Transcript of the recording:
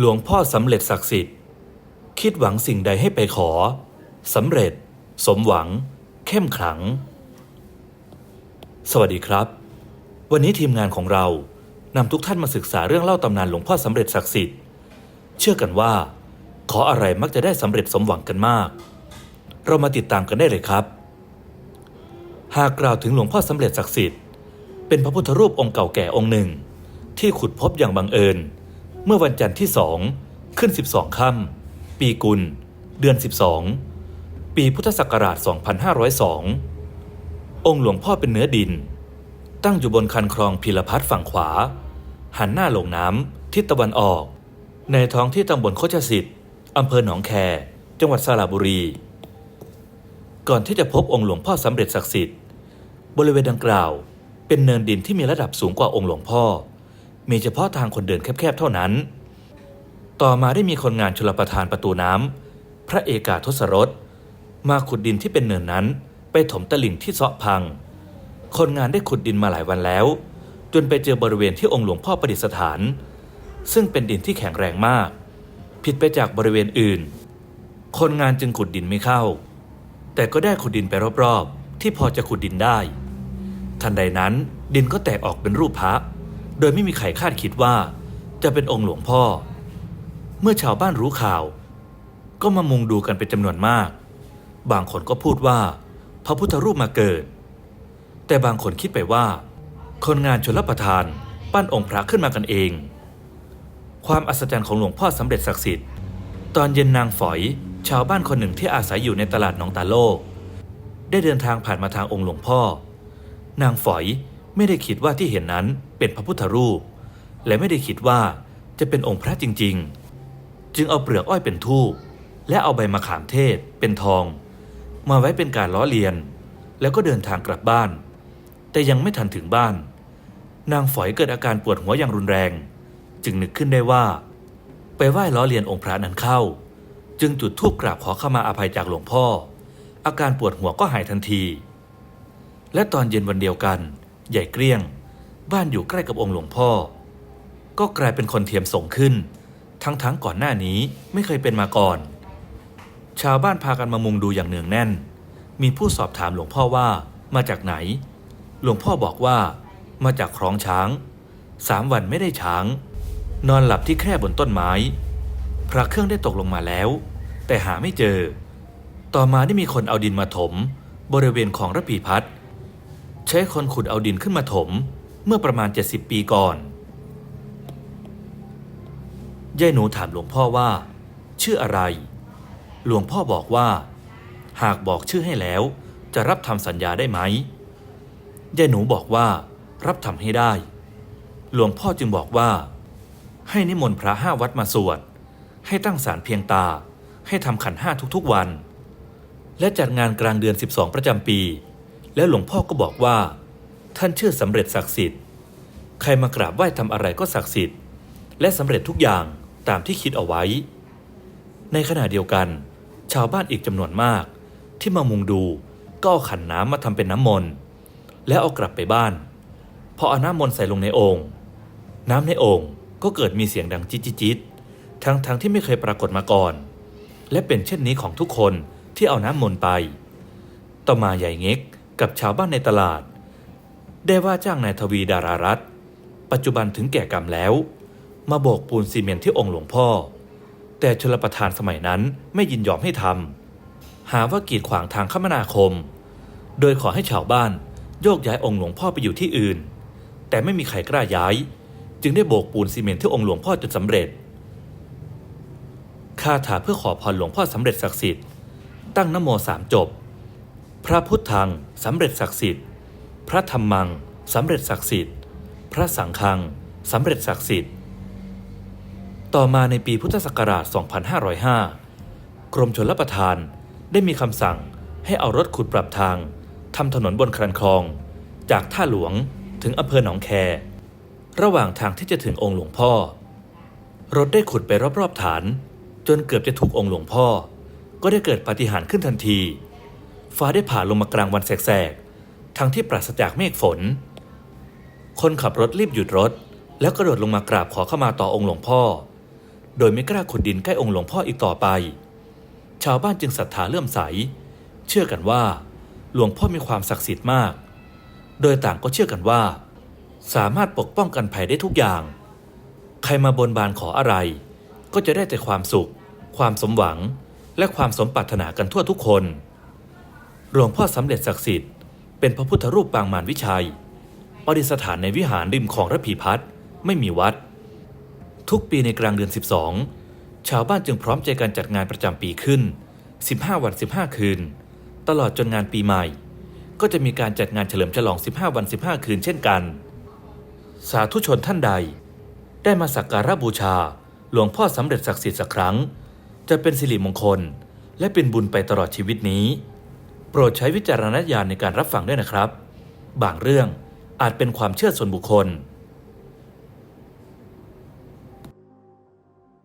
หลวงพ่อสำเร็จศักดิ์สิทธิ์ คิดหวังสิ่งใดให้ไปขอสำเร็จ สมหวัง เข้มขลัง สวัสดีครับ วันนี้ทีมงานของเรานำทุกท่านมาศึกษาเรื่องเล่าตำนานหลวงพ่อสำเร็จศักดิ์สิทธิ์ เชื่อกันว่า ขออะไรมักจะได้สำเร็จสมหวังกันมาก เรามาติดตามกันได้เลยครับ หากกล่าวถึงหลวงพ่อสำเร็จศักดิ์สิทธิ์เป็นพระพุทธรูปองค์เก่าแก่องค์หนึ่ง ที่ขุดพบอย่างบังเอิญ เมื่อวันจันทร์ที่สองขึ้น 12 ค่ำปีกุล เดือน 12 ปีพุทธศักราช 2502 องค์หลวงพ่อเป็นเนื้อดิน ตั้งอยู่บนคันคลองพิรพัฒน์ฝั่งขวา หันหน้าลงน้ำทิศตะวันออก ในท้องที่ตำบลโคชสิทธิ์อำเภอหนองแค จังหวัดสระบุรี ก่อนที่จะพบองค์หลวงพ่อสำเร็จศักดิ์สิทธิ์ บริเวณดังกล่าว เป็นเนินดินที่มีระดับสูงกว่าองค์หลวงพ่อ มีเฉพาะทางคนเดินแคบๆเท่านั้น ต่อมาได้มีคนงานชลประทานประตูน้ำพระเอกาทศรสมาขุดดินที่เป็นเนินนั้น ไปถมตลิ่งที่เซาะพัง คนงานได้ขุดดินมาหลายวันแล้ว จนไปเจอบริเวณที่องค์หลวงพ่อประดิษฐาน ซึ่งเป็นดินที่แข็งแรงมาก ผิดไปจากบริเวณอื่น คนงานจึงขุดดินไม่เข้า แต่ก็ได้ขุดดินไปรอบๆ ที่พอจะขุดดินได้ ทันใดนั้นดินก็แตกออกเป็นรูปพระ โดยไม่มีใครคาดคิดว่า จะเป็นองค์หลวงพ่อ เมื่อชาวบ้านรู้ข่าว ก็มามุงดูกันเป็นจำนวนมาก บางคนก็พูดว่า พระพุทธรูปมาเกิด แต่บางคนคิดไปว่า คนงานชนรับประทานปั้นองค์พระขึ้นมากันเอง ความอัศจรรย์ของหลวงพ่อสำเร็จศักดิ์สิทธิ์ ตอนเย็นนางฝอย ชาวบ้านคนหนึ่งที่อาศัยอยู่ในตลาดหนองตาโลก ได้เดินทางผ่านมาทางองค์หลวงพ่อ นางฝอย ไม่ได้คิดว่าที่เห็นนั้นเป็นพระพุทธรูป และไม่ได้คิดว่าจะเป็นองค์พระจริง ๆ จึงเอาเปลือกอ้อยเป็นทูปและเอาใบมะขามเทศเป็นทอง มาไว้เป็นการล้อเลียน แล้วก็เดินทางกลับบ้าน แต่ยังไม่ทันถึงบ้าน นางฝอยเกิดอาการปวดหัวอย่างรุนแรง จึงนึกขึ้นได้ว่า ไปไหว้ล้อเลียนองค์พระนั้นเข้า จึงจุดธูปกราบขอขมาอภัยจากหลวงพ่อ อาการปวดหัวก็หายทันที และตอนเย็นวันเดียวกัน ใหญ่เกลี้ยง บ้านอยู่ใกล้กับองค์หลวงพ่อ ก็กลายเป็นคนเทียมส่งขึ้น ทั้งๆงก่อนหน้านี้ไม่เคยเป็นมาก่อน ชาวบ้านพากันมามุงดูอย่างเนืองแน่น มีผู้สอบถามหลวงพ่อว่ามาจากไหน หลวงพ่อบอกว่า มาจากคลองช้างสามวันไม่ได้ช้าง นอนหลับที่แคร่บนต้นไม้ พระเครื่องได้ตกลงมาแล้ว แต่หาไม่เจอ ต่อมาได้มีคนเอาดินมาถม บริเวณของระพีพัฒน์ ใช้คนขุดเอาดินขึ้นมาถมเมื่อประมาณ 70 ปีก่อนยายหนูถามหลวงพ่อว่า ชื่ออะไร หลวงพ่อบอกว่า หากบอกชื่อให้แล้ว จะรับทำสัญญาได้ไหมยายหนูบอกว่า รับทำให้ได้ หลวงพ่อจึงบอกว่า ให้นิมนต์พระห้าวัดมาสวด ให้ตั้งศาลเพียงตา ให้ทำขันห้าทุกๆวัน และจัดงานกลางเดือน 12 ประจำปี แล้วหลวงพ่อก็บอกว่า ท่านเชื่อสำเร็จศักดิ์สิทธิ์ ใครมากราบไหว้ทำอะไรก็ศักดิ์สิทธิ์ และสำเร็จทุกอย่างตามที่คิดเอาไว้ ในขณะเดียวกัน ชาวบ้านอีกจำนวนมาก ที่มามุงดูก็ขันน้ำมาทำเป็นน้ำมนต์แล้วเอากลับไปบ้านพอเอาน้ำมนต์ใส่ลงในโองค์น้ำในโอ่งก็เกิดมีเสียงดังจิ๊ดจิ๊ดๆทั้งทั้งที่ไม่เคยปรากฏมาก่อน และเป็นเช่นนี้ของทุกคนที่เอาน้ำมนต์ไป ต่อมาใหญ่เง็ก กับชาวบ้านในตลาด ได้ว่าจ้างนายทวีดารารัตปัจจุบันถึงแก่กรรมแล้ว มาโบกปูนซีเมนต์ที่องค์หลวงพ่อ แต่ชลประทานสมัยนั้นไม่ยินยอมให้ทำหาว่ากีดขวางทางคมนาคม โดยขอให้ชาวบ้านโยกย้ายองค์หลวงพ่อไปอยู่ที่อื่น แต่ไม่มีใครกล้าย้าย จึงได้โบกปูนซีเมนต์ที่องค์หลวงพ่อจนสำเร็จคาถาเพื่อขอพรหลวงพ่อสำเร็จศักดิ์สิทธิ์ตั้งนโมสามจบ พระพุทธังสำเร็จศักดิ์สิทธิ์ พระธรรมังสำเร็จศักดิ์สิทธิ์ พระสังฆังสำเร็จศักดิ์สิทธิ์ ต่อมาในปีพุทธศักราช 2505 กรมชลประทานได้มีคำสั่งให้เอารถขุดปรับทางทำถนนบนครันคลอง จากท่าหลวงถึงอำเภอหนองแค ระหว่างทางที่จะถึงองค์หลวงพ่อ รถได้ขุดไปรอบๆฐาน จนเกือบจะถูกองค์หลวงพ่อ ก็ได้เกิดปาฏิหาริย์ขึ้นทันที ฟ้าได้ผ่าลงมากลางวันแสกๆ ทั้งที่ปราศจากเมฆฝน คนขับรถรีบหยุดรถ แล้วกระโดดลงมากราบขอเข้ามาต่อองค์หลวงพ่อ โดยไม่กล้าขุดดินใกล้องค์หลวงพ่ออีกต่อไป ชาวบ้านจึงศรัทธาเลื่อมใส เชื่อกันว่า หลวงพ่อมีความศักดิ์สิทธิ์มาก โดยต่างก็เชื่อกันว่า สามารถปกป้องกันภัยได้ทุกอย่าง ใครมาบนบานขออะไร ก็จะได้แต่ความสุข ความสมหวัง และความสมปรารถนากันทั่วทุกคน หลวงพ่อสำเร็จศักดิ์สิทธิ์เป็นพระพุทธรูปปางมารวิชัย ประดิษฐานในวิหารริมของระพีพัฒน์ไม่มีวัด ทุกปีในกลางเดือน 12 ชาวบ้านจึงพร้อมใจกันจัดงานประจำปีขึ้น 15 วัน 15 คืน ตลอดจนงานปีใหม่ ก็จะมีการจัดงานเฉลิมฉลอง 15 วัน 15 คืนเช่นกัน สาธุชนท่านใด ได้มาสักการะบูชาหลวงพ่อสำเร็จศักดิ์สิทธิ์สักครั้ง จะเป็นสิริมงคล และเป็นบุญไปตลอดชีวิตนี้ โปรดใช้วิจารณญาณในการรับฟังด้วยนะครับ บางเรื่องอาจเป็นความเชื่อส่วนบุคคล